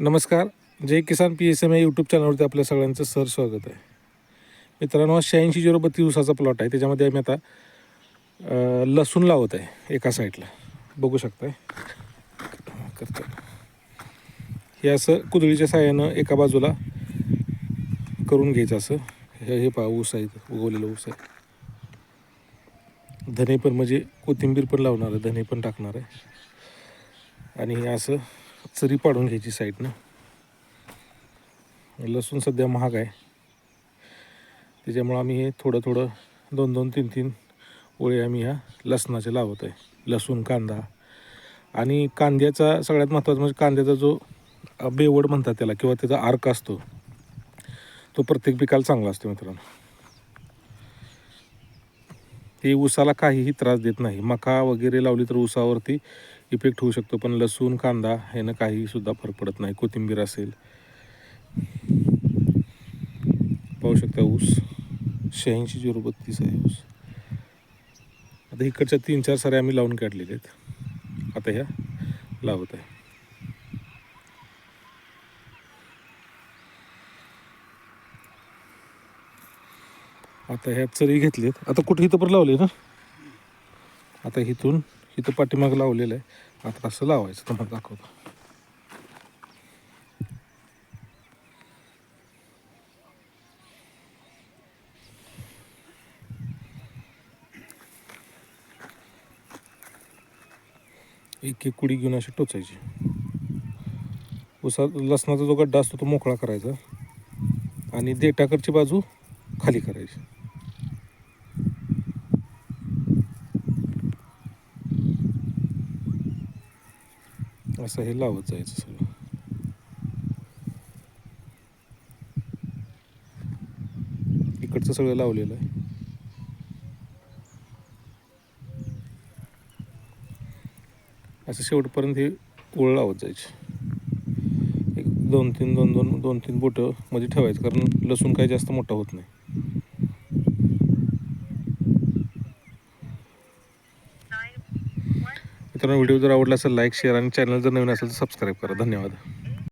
नमस्कार. Jai Kisan P S M या YouTube चॅनलवरती आपल्या सगळ्यांचं सर स्वागत आहे. मित्रांनो शहाऐंशी झिरो बत्तीस उसाचा प्लॉट आहे. त्याच्यामध्ये आम्ही आता लसूण लावत आहे एका साईडला बघू शकताय? करतो हे असं कुदळीच्या साह्यानं एका बाजूला करून घ्यायचं असं. हे हे पा ऊस आहे उगवलेलं ऊस आहे. धने पण म्हणजे कोथिंबीर पण लावणार आहे धने पण टाकणार आहे. आणि हे असं चरी पाडून घ्यायची साईडनं लसूण सध्या महाग आहे. त्याच्यामुळं आम्ही हे थोडं थोडं दोन दोन तीन तीन ओळी आम्ही ह्या लसणाचे लावत आहे लसूण कांदा आणि कांद्याचा सगळ्यात महत्त्वाचा म्हणजे कांद्याचा जो बेवड म्हणतात त्याला किंवा त्याचा आर्क असतो तो प्रत्येक पिकाला चांगला असतो मित्रांनो. ते ऊसाला काहीही त्रास देत नाही. मका वगैरे लावली तर ऊसावरती इफेक्ट होऊ शकतो पण लसूण कांदा ह्यानं काहीसुद्धा फरक पडत नाही. कोथिंबीर असेल. पाहू शकता ऊस. शहाऐंशी झिरो बत्तीस आहे ऊस. आता इकडच्या तीन चार सारे आम्ही लावून काढलेले आहेत. आता ह्या लावत आहे. आता ह्या चरी घेतलीत. आता कुठे इथं पण लावले ना? आता इथून इथं पाठीमाग लावलेलं आहे. आता असं लावायचं तुम्हाला दाखवतो. एक एक कुडी घेऊन अशी टोचायची. उसा लसणाचा जो गड्डा असतो तो मोकळा करायचा. आणि देटाकडची बाजू खाली करायची. असं हे लावत जायचं सगळं. इकडचं सगळं लावलेलं आहे. असं शेवटपर्यंत हे ओळ लावत जायची. एक दोन तीन दोन दोन दोन तीन बोटं मध्ये ठेवायचं कारण लसूण काही जास्त मोठा होत नाही. मित्रांनो व्हिडिओ जर आवडला असेल लाईक शेअर आणि चॅनल जर नवीन असेल तर सबस्क्राईब करा. धन्यवाद.